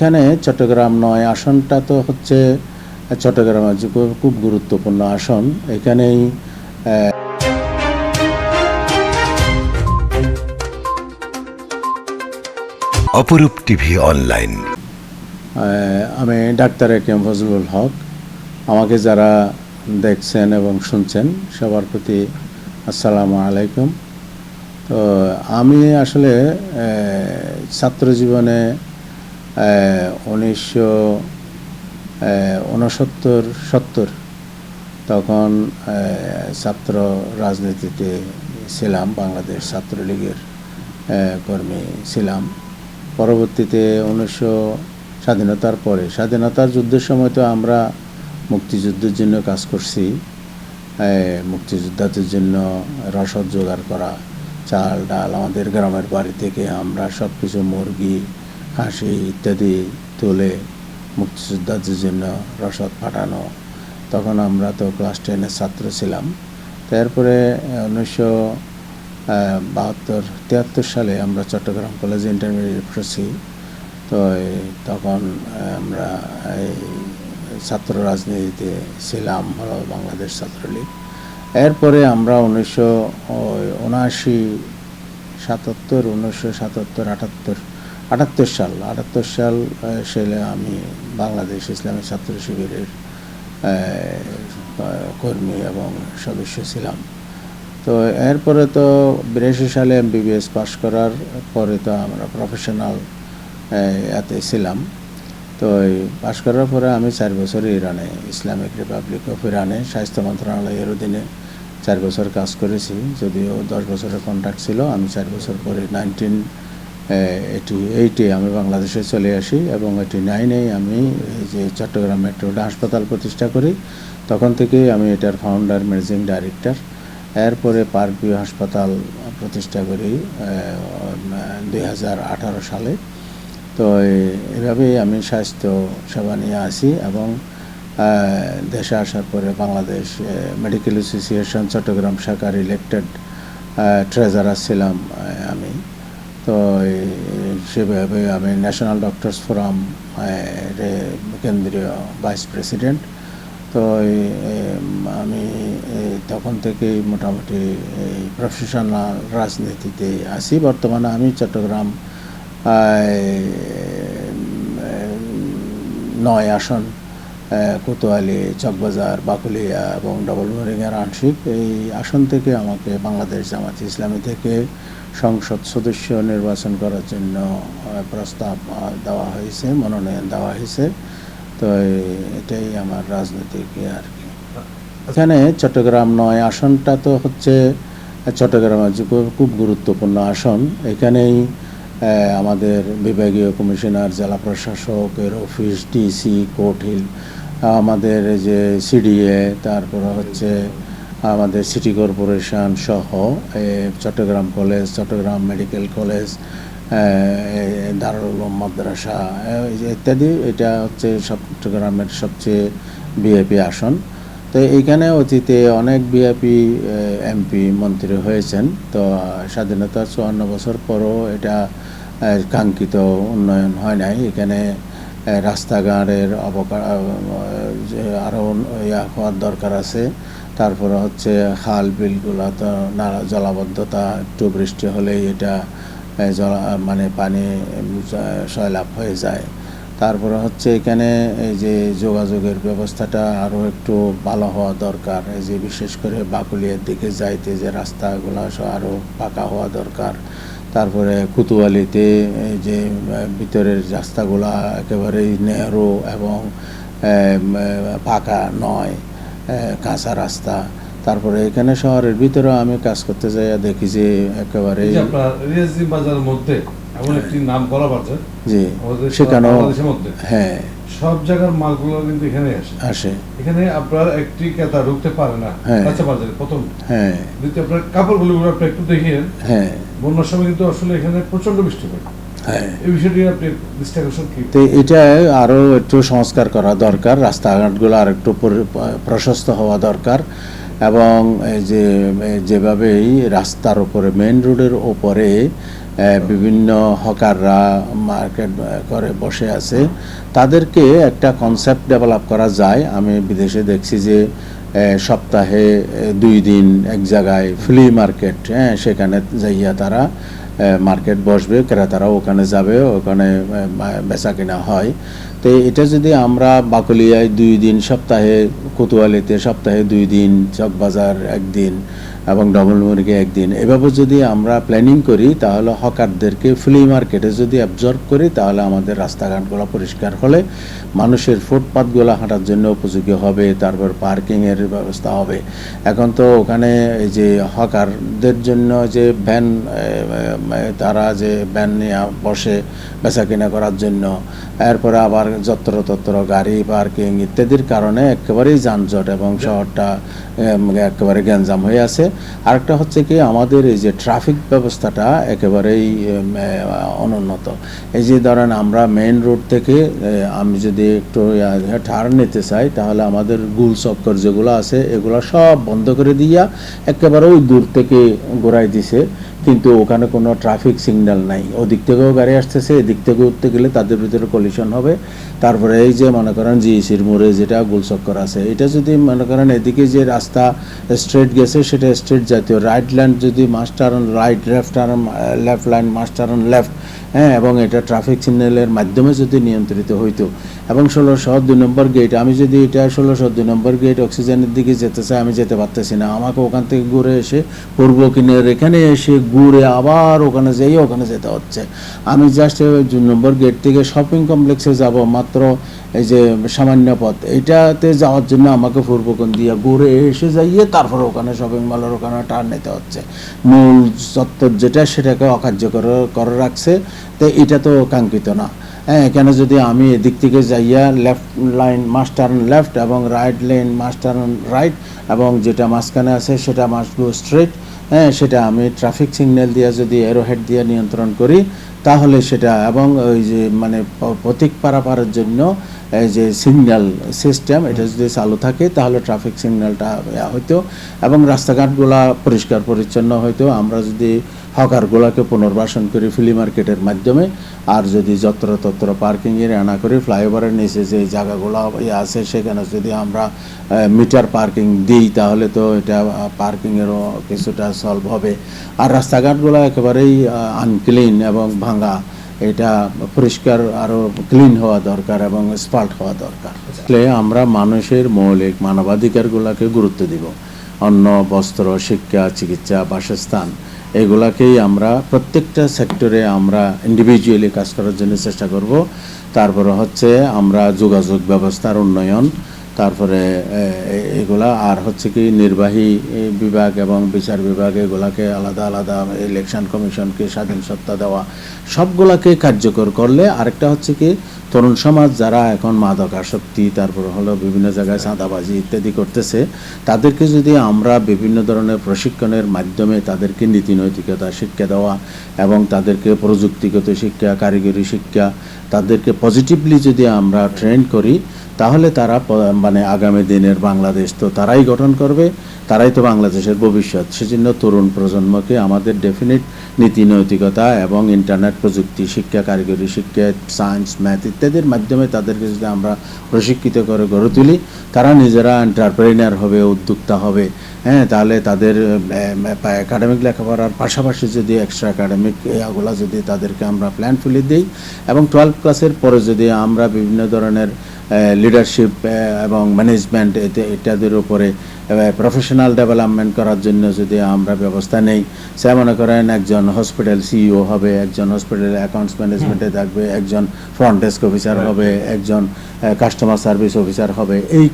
এখানে চট্টগ্রাম নয় আসনটা তো হচ্ছে চট্টগ্রামের খুব- গুরুত্বপূর্ণ আসন। এখানেই অপরূপ টিভি অনলাইন। আমি doctor A K M Fazlul Haque. আমাকে যারা দেখছেন এবং শুনছেন সবার প্রতি আসসালামু আলাইকুম। তো আমি আসলে ছাত্র জীবনে উনিশশো উনসত্তর সত্তর, তখন ছাত্র রাজনীতিতে ছিলাম, বাংলাদেশ ছাত্রলীগের কর্মী ছিলাম। পরবর্তীতে উনিশশো স্বাধীনতার পরে, স্বাধীনতার যুদ্ধের সময় তো আমরা মুক্তিযুদ্ধের জন্য কাজ করছি মুক্তিযোদ্ধাদের জন্য রসদ জোগাড় করা, চাল, ডাল আমাদের গ্রামের বাড়ি থেকে আমরা সব কিছু মুরগি হাঁসি ইত্যাদি তুলে মুক্তিযোদ্ধাদের জন্য রসদ পাঠানো। তখন আমরা তো ক্লাস টেনের ছাত্র ছিলাম। তারপরে উনিশশো বাহাত্তর, তিয়াত্তর সালে আমরা চট্টগ্রাম কলেজে ইন্টারমিডিয়েট পড়ছি। তো তখন আমরা এই ছাত্র রাজনীতিতে ছিলাম বাংলাদেশ ছাত্রলীগ। এরপরে আমরা উনিশশো উনআশি, সাতাত্তর, উনিশশো সাতাত্তর, আটাত্তর আটাত্তর সাল আটাত্তর সাল সালে আমি বাংলাদেশ ইসলামী ছাত্র শিবিরের কর্মী এবং সদস্য ছিলাম। তো এরপরে তো বিরাশি সালে এম এমবিবিএস পাশ করার পরে তো আমরা প্রফেশনাল এতে ছিলাম। তো এই পাশ করার পরে আমি চার বছর ইরানে, ইসলামিক রিপাবলিক অফ ইরানে স্বাস্থ্য মন্ত্রণালয়ের অধীনে চার বছর কাজ করেছি। যদিও দশ বছরের কন্ট্রাক্ট ছিল, আমি চার বছর পরে নাইনটিন এইটি এইটে আমি বাংলাদেশে চলে আসি এবং এটি নাইনেই আমি যে চট্টগ্রাম মেট্রোটা হাসপাতাল প্রতিষ্ঠা করি। তখন থেকেই আমি এটার ফাউন্ডার ম্যানেজিং ডাইরেক্টর এরপরে পার্কভিউ হাসপাতাল প্রতিষ্ঠা করি দুই হাজার আঠারো সালে। তো এভাবেই আমি স্বাস্থ্য সেবা নিয়ে আসি এবং দেশে আসার পরে বাংলাদেশ মেডিকেল অ্যাসোসিয়েশন চট্টগ্রাম শাখার ইলেক্টেড ট্রেজারার ছিলাম আমি। সেভাবে আমি ন্যাশনাল ডক্টরস ফোরাম কেন্দ্রীয় ভাইস প্রেসিডেন্ট তো আমি তখন থেকেই মোটামুটি এই প্রফেশনাল রাজনীতিতে আছি। বর্তমানে আমি চট্টগ্রাম নয় আসন কোতোয়ালি, চকবাজার, বাকুলিয়া এবং ডবল মোরিংয়ের আংশিক এই আসন থেকে আমাকে বাংলাদেশ জামাত ইসলামী থেকে সংসদ সদস্য নির্বাচন করার জন্য প্রস্তাব দেওয়া হয়েছে, মনোনয়ন দেওয়া হয়েছে। তো এটাই আমার রাজনৈতিক ইয়ে আর কি। এখানে চট্টগ্রাম নয় আসনটা তো হচ্ছে চট্টগ্রামের খুব- গুরুত্বপূর্ণ আসন। এখানেই আমাদের বিভাগীয় কমিশনার, জেলা প্রশাসকের অফিস, ডিসি, কোর্ট হিল, আমাদের যে সিডিএ, তারপরে হচ্ছে আমাদের সিটি কর্পোরেশন সহ Chattogram college, Chattogram medical college দারুল মাদ্রাসা ইত্যাদি, এটা হচ্ছে সব চট্টগ্রামের সবচেয়ে বিএপি আসন। তো এইখানে অতীতে অনেক বিএপি এমপি মন্ত্রী হয়েছেন। তো স্বাধীনতার চুয়ান্ন বছর পরও এটা কাঙ্ক্ষিত উন্নয়ন হয় নাই। এখানে রাস্তাঘাটের অবকার আরও ইয়া হওয়ার দরকার আছে। তারপরে হচ্ছে খাল, বিলগুলো তো নালা জলাবদ্ধতা, একটু বৃষ্টি হলেই এটা জলা মানে পানি সয়লাভ হয়ে যায়। তারপরে হচ্ছে এখানে এই যে যোগাযোগের ব্যবস্থাটা আরও একটু ভালো হওয়া দরকার। এই যে বিশেষ করে বাকুলিয়ার দিকে যাইতে যে রাস্তাগুলো আরও পাকা হওয়া দরকার। তারপরে কুতুয়ালিতে এই যে ভিতরের রাস্তাগুলা একেবারেই নেহরু এবং পাকা নয় কাঁচা রাস্তা। তারপরে এখানে শহরের ভিতরেও আমি কাজ করতে যাই দেখি যে একেবারে বাজারের মধ্যে এমন একটি নাম করা বাজার জি আমাদের সেখানেও হ্যাঁ। সব জায়গার মালগুলো কিন্তু এখানে আসে। আসে। এখানে আপনার একটি ক্রেতা ঢুকতে পারে না। হ্যাঁ। কাঁচা বাজারে প্রথম। হ্যাঁ। দ্বিতীয় আপনার কাপড়গুলো আপনি একটু দেখিয়ে হ্যাঁ। বন্যার সময় কিন্তু আসলে এখানে প্রচণ্ড বৃষ্টি পড়ে। হ্যাঁ। এটা আরও একটু সংস্কার করা দরকার রাস্তাঘাটগুলো আর একটু প্রশস্ত হওয়া দরকার এবং এই যে যেভাবেই রাস্তার উপরে মেন রোডের ওপরে বিভিন্ন হকাররা মার্কেট করে বসে আছে। তাদেরকে একটা কনসেপ্ট ডেভেলপ করা যায়। আমি বিদেশে দেখছি যে সপ্তাহে দুই দিন এক জায়গায় ফ্লি মার্কেট হ্যাঁ সেখানে যাইয়া তারা মার্কেট বসবে, ক্রেতারা ওখানে যাবে, ওখানে বেচা কিনা হয়। তো এটা যদি আমরা বাকলিয়ায় দুই দিন, সপ্তাহে, কোতোয়ালিতে সপ্তাহে দুই দিন, চকবাজার একদিন এবং ডবল মুরগি একদিন। এভাবে যদি আমরা প্ল্যানিং করি, তাহলে হকারদেরকে ফ্লি মার্কেটে যদি অ্যাবজর্ব করি, তাহলে আমাদের রাস্তাঘাটগুলো পরিষ্কার হলে মানুষের ফুটপাথগুলো হাঁটার জন্য উপযোগী হবে, তারপর পার্কিংয়ের ব্যবস্থা হবে। এখন তো ওখানে এই যে হকারদের জন্য যে ভ্যান তারা যে ভ্যান নিয়ে বসে বেচা কিনা করার জন্য, এরপরে আবার যত্র তত্র গাড়ি পার্কিং ইত্যাদির কারণে একেবারেই যানজট এবং শহরটা একেবারে গ্যাঞ্জাম হয়ে আছে। আরেকটা হচ্ছে কি, আমাদের এই যে ট্রাফিক ব্যবস্থাটা একেবারেই অনুন্নত। এই যে ধরেন আমরা মেন রোড থেকে আমি যদি একটু টার্ন নিতে চাই, তাহলে আমাদের গুল চক্কর যেগুলো আছে, এগুলো সব বন্ধ করে দিয়া একেবারেই দূর থেকে ঘোরাই দিছে। কিন্তু ওখানে কোনো ট্রাফিক সিগন্যাল নাই। ওদিক থেকেও গাড়ি আসতেছে, এদিক থেকে উঠতে গেলে তাদের ভিতরে কলিশন হবে। তারপরে এই যে মনে করেন জিএসির মোড়ে যেটা গোলচক্কর আছে, এটা যদি মনে করেন এদিকে যে রাস্তা স্ট্রেট গেছে, সেটা স্ট্রেট জাতীয়। রাইট ল্যান্ড যদি master on right left turn left line master on left হ্যাঁ এবং এটা ট্রাফিক সিগন্যালের মাধ্যমে যদি নিয়ন্ত্রিত হইতো। এবং ষোলোশো দুই নম্বর গেট আমি যদি এটা ষোলোশো দুই নম্বর গেট অক্সিজেনের দিকে যেতে চাই, আমি যেতে পারতেছি না। আমাকে ওখান থেকে ঘুরে এসে পূর্ব কিনের এখানে এসে ঘুরে আবার ওখানে যেই ওখানে যেতে হচ্ছে। আমি জাস্ট দুই নম্বর গেট থেকে শপিং কমপ্লেক্সে যাব মাত্র, এই যে সামান্য পথ। এইটাতে যাওয়ার জন্য আমাকে পূর্বকোণ দিয়ে ঘুরে এসে যাইয়ে তারপর ওখানে শপিং মলের ওখানে টার্ন নিতে হচ্ছে। মূল চত্বর যেটা, সেটাকে অকার্যকর করে রাখছে। তো এটা তো কাঙ্ক্ষিত না। হ্যাঁ কেন যদি আমি এদিক থেকে যাইয়া লেফট লাইন মাস্টার লেফট এবং রাইট লাইন মাস্টার রাইট এবং যেটা মাঝখানে আছে সেটা মাস্ট গো স্ট্রেট হ্যাঁ সেটা আমি ট্রাফিক সিগন্যাল দিয়ে যদি এরোহেড দিয়ে নিয়ন্ত্রণ করি তাহলে সেটা, এবং ওই যে মানে প্রতীক পারাপারের জন্য এই যে সিগন্যাল সিস্টেম এটা যদি চালু থাকে, তাহলে ট্রাফিক সিগন্যালটা হইতো এবং রাস্তাঘাটগুলা পরিষ্কার পরিচ্ছন্ন হইতো আমরা যদি হকারগুলোকে পুনর্বাসন করি ফ্লি মার্কেটের মাধ্যমে, আর যদি যত্রতত্র পার্কিংয়ের আনা করি ফ্লাইওভারের নিচে যে জায়গাগুলো আছে, সেখানে যদি আমরা মিটার পার্কিং দিই, তাহলে তো এটা পার্কিংয়েরও কিছুটা সলভ হবে। আর রাস্তাঘাটগুলো একেবারেই আনক্লিন এবং ভাঙা এটা পরিষ্কার আরও ক্লিন হওয়া দরকার এবং স্পাল্ট হওয়া দরকার। আসলে আমরা মানুষের মৌলিক মানবাধিকারগুলোকে গুরুত্ব দিব। অন্ন, বস্ত্র, শিক্ষা, চিকিৎসা, বাসস্থান, এগুলাকেই আমরা প্রত্যেকটা সেক্টরে আমরা ইন্ডিভিজুয়ালি কাজ করার জন্য চেষ্টা করব। তারপরে হচ্ছে আমরা যোগাযোগ ব্যবস্থার উন্নয়ন তারপরে এগুলা, আর হচ্ছে কি নির্বাহী বিভাগ এবং বিচার বিভাগ এগুলাকে আলাদা আলাদা ইলেকশন কমিশনকে স্বাধীন সত্তা দেওয়া, সবগুলাকে কার্যকর করলে আরেকটা হচ্ছে কি তরুণ সমাজ যারা এখন মাদক আসক্তি, তারপর হলো বিভিন্ন জায়গায় চাঁদাবাজি ইত্যাদি করতেছে, তাদেরকে যদি আমরা বিভিন্ন ধরনের প্রশিক্ষণের মাধ্যমে তাদেরকে নীতি নৈতিকতা শিক্ষা দেওয়া এবং তাদেরকে প্রযুক্তিগত শিক্ষা, কারিগরি শিক্ষা, তাদেরকে পজিটিভলি যদি আমরা ট্রেন করি তাহলে তারা মানে আগামী দিনের বাংলাদেশ তো তারাই গঠন করবে, তারাই তো বাংলাদেশের ভবিষ্যৎ। সেজন্য তরুণ প্রজন্মকে আমাদের ডেফিনিট নীতি, নৈতিকতা এবং ইন্টারনেট প্রযুক্তি, শিক্ষা, কারিগরি শিক্ষা সায়েন্স ম্যাথ ইত্যাদির মাধ্যমে তাদেরকে যদি আমরা প্রশিক্ষিত করে গড়ে তুলি, তারা নিজেরা এন্টারপ্রেনার হবে, উদ্যোক্তা হবে। হ্যাঁ তাহলে তাদের একাডেমিক লেখাপড়ার পাশাপাশি যদি এক্সট্রা একাডেমিক এগুলো যদি তাদেরকে আমরা প্ল্যান ফুলে দিই এবং টুয়েলভ ক্লাসের পরে যদি আমরা বিভিন্ন ধরনের লিডারশিপ এবং ম্যানেজমেন্ট এতে ইত্যাদির উপরে প্রফেশনাল ডেভেলপমেন্ট করার জন্য যদি আমরা ব্যবস্থা নেই সে মনে করেন একজন হসপিটাল সিইও হবে একজন হসপিটাল অ্যাকাউন্টস ম্যানেজমেন্টে থাকবে একজন ফ্রন্ট ডেস্ক অফিসার হবে একজন কাস্টমার সার্ভিস অফিসার হবে। এই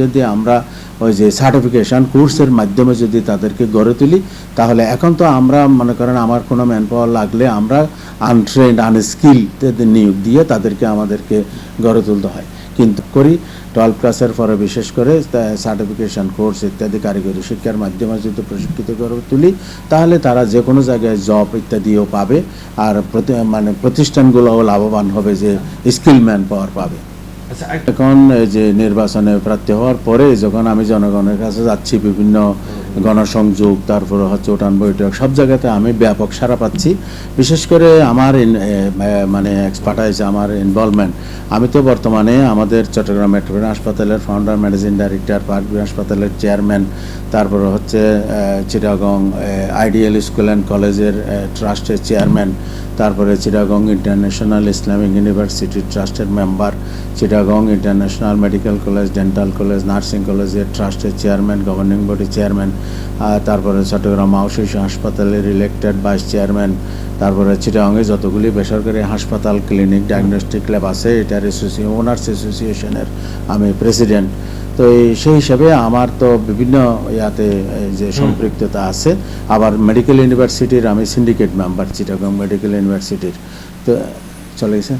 যদি আমরা ওই যে সার্টিফিকেশন কোর্সের মাধ্যমে যদি তাদেরকে গড়ে তুলি, তাহলে এখন তো আমরা মনে করেন আমার কোনো ম্যান পাওয়ার লাগলে আমরা আনট্রেন্ড আনস্কিল নিয়োগ দিয়ে তাদেরকে আমাদেরকে গড়ে তুলতে হয়। কিন্তু করি টুয়েলভ ক্লাসের পরে বিশেষ করে সার্টিফিকেশন কোর্স ইত্যাদি কারিগরি শিক্ষার মাধ্যমে যদি প্রশিক্ষিত করে তুলি, তাহলে তারা যে কোনো জায়গায় জব ইত্যাদিও পাবে, আর প্রতি- মানে প্রতিষ্ঠানগুলোও লাভবান হবে যে স্কিল ম্যান পাওয়ার পাবে। এখন এই যে নির্বাচনে প্রার্থী হওয়ার পরে যখন আমি জনগণের কাছে যাচ্ছি বিভিন্ন গণসংযোগ, তারপরে হচ্ছে ওটান বৈঠক, সব জায়গাতে আমি ব্যাপক সারা পাচ্ছি। বিশেষ করে আমার মানে এক্সপার্টাইজ আমার ইনভলভমেন্ট আমি তো বর্তমানে আমাদের চট্টগ্রাম মেট্রোপলিটন হাসপাতালের ফাউন্ডার ম্যানেজিং ডাইরেক্টর পার্কভিউ হাসপাতালের চেয়ারম্যান তারপরে হচ্ছে চিটাগং আইডিয়াল স্কুল অ্যান্ড কলেজের ট্রাস্টের চেয়ারম্যান তারপরে চিটাগং ইন্টারন্যাশনাল ইসলামিক ইউনিভার্সিটি ট্রাস্টের member Chittagong international medical college dental college nursing কলেজের ট্রাস্টের চেয়ারম্যান গভর্নিং বডি চেয়ারম্যান তারপরে চট্টগ্রাম শিশু হাসপাতালের ইলেক্টেড ভাইস চেয়ারম্যান তারপরে চিটাগংয়ে যতগুলি বেসরকারি হাসপাতাল ক্লিনিক ডায়াগনস্টিক ল্যাব আছে এটার অ্যাসোসিয়ে ওনার্স অ্যাসোসিয়েশনের আমি প্রেসিডেন্ট তো এই সেই হিসাবে আমার তো বিভিন্ন ইয়াতে যে সম্পৃক্ততা আছে আবার মেডিকেল ইউনিভার্সিটির আমি সিন্ডিকেট মেম্বার চিটাগং মেডিকেল ইউনিভার্সিটির তো চলে গেছে?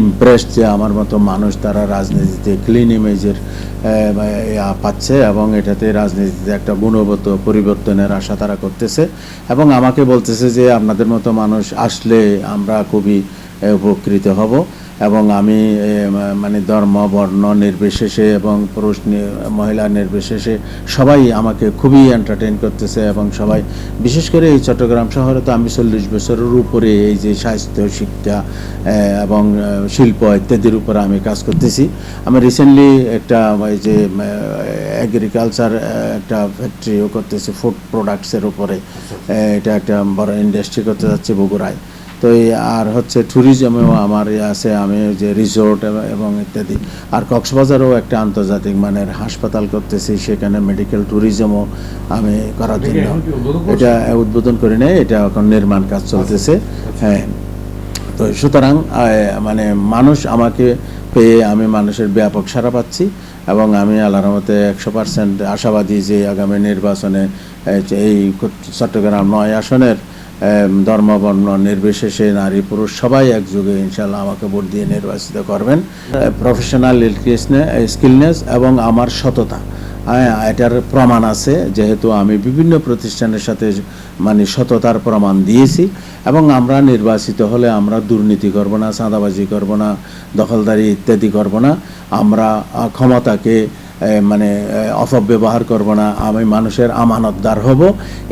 ইমপ্রেসড ইমপ্রেস যে আমার মতো মানুষ তারা রাজনীতিতে ক্লিন ইমেজের পাচ্ছে এবং এটাতে রাজনীতিতে একটা গুণগত পরিবর্তনের আশা তারা করতেছে এবং আমাকে বলতেছে যে আপনাদের মতো মানুষ আসলে আমরা খুবই উপকৃত হব। এবং আমি মানে ধর্ম, বর্ণ নির্বিশেষে এবং পুরুষ মহিলা নির্বিশেষে সবাই আমাকে খুবই এন্টারটেইন করতেছে এবং সবাই, বিশেষ করে এই চট্টগ্রাম শহরে তো আমি চল্লিশ বছরের উপরে এই যে স্বাস্থ্য, শিক্ষা এবং শিল্প ইত্যাদির উপরে আমি কাজ করতেছি। আমি রিসেন্টলি একটা এই যে অ্যাগ্রিকালচার একটা ফ্যাক্টরিও করতেছি ফুড প্রোডাক্টসের উপরে। এটা একটা বড় ইন্ডাস্ট্রি করতে যাচ্ছে বগুড়ায়। তো এই আর হচ্ছে ট্যুরিজমেও আমার ইয়ে আছে আমি যে রিসোর্ট এবং ইত্যাদি। আর কক্সবাজারও একটা আন্তর্জাতিক মানের হাসপাতাল করতেছি সেখানে মেডিকেল ট্যুরিজমও আমি করার জন্য? এটা উদ্বোধন করি নাই এটা এখন নির্মাণ কাজ চলতেছে। হ্যাঁ। তো সুতরাং মানে মানুষ আমাকে পেয়ে আমি মানুষের ব্যাপক সারা পাচ্ছি এবং আমি আল্লাহর রহমতে একশো পার্সেন্ট আশাবাদী যে আগামী নির্বাচনে এই চট্টগ্রাম নয় আসনের এম, ধর্ম বর্ণ নির্বিশেষে নারী পুরুষ সবাই একযোগে ইনশাল্লাহ আমাকে ভোট দিয়ে নির্বাচিত করবেন। প্রফেশনাল স্কিলনেস এবং আমার সততা। এটার প্রমাণ আছে যেহেতু আমি বিভিন্ন প্রতিষ্ঠানের সাথে মানে সততার প্রমাণ দিয়েছি এবং আমরা নির্বাচিত হলে আমরা দুর্নীতি করব না চাঁদাবাজি করব না দখলদারি ইত্যাদি করব না। আমরা ক্ষমতাকে মানে অপব্যবহার করব না আমি মানুষের আমানতদার হব।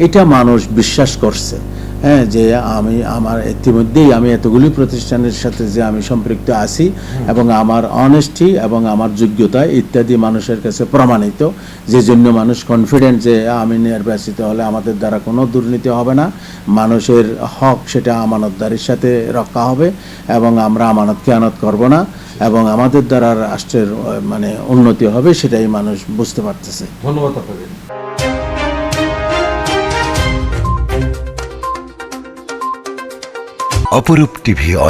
এটা মানুষ বিশ্বাস করছে। হ্যাঁ যে আমি আমার ইতিমধ্যেই আমি এতগুলি প্রতিষ্ঠানের সাথে যে আমি সম্পৃক্ত আছি এবং আমার অনেস্টি এবং আমার যোগ্যতা ইত্যাদি মানুষের কাছে প্রমাণিত। যে জন্য মানুষ কনফিডেন্ট যে আমি নির্বাচিত হলে আমাদের দ্বারা কোনো দুর্নীতি হবে না। মানুষের হক সেটা আমানতদারির সাথে রক্ষা হবে এবং আমরা আমানত খেয়ানত করব না এবং আমাদের দ্বারা রাষ্ট্রের মানে উন্নতি হবে সেটাই মানুষ বুঝতে পারতেছে। ধন্যবাদ আপনাকে অপরূপ টিভি